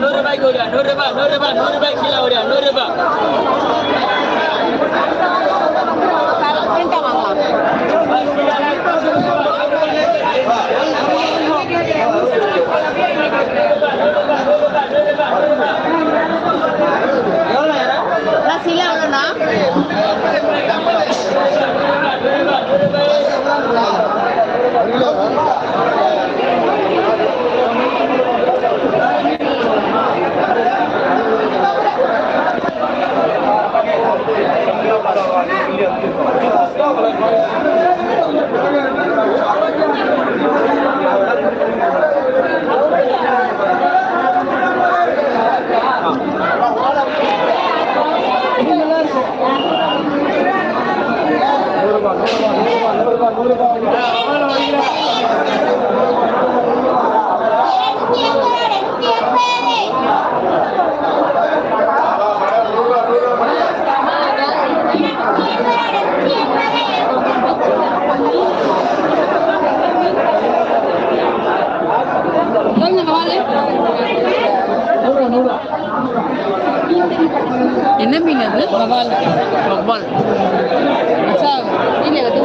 நூறு ரூபாய்க்கு ஓடியா நூறு ரூபாய் நூறு ரூபாய் நூறு ரூபாய் கீழே ஓடியா நூறு ரூபாய். நூறுபா நூறுபா நூறுபா நூறுபா என்ன மீன் அது வவால் வவால் அச்சா இல்லை அது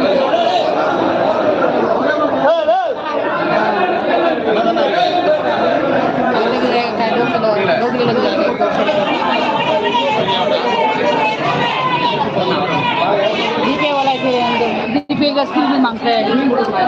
दीपे वाला से दीपे का स्कूल में मांगता है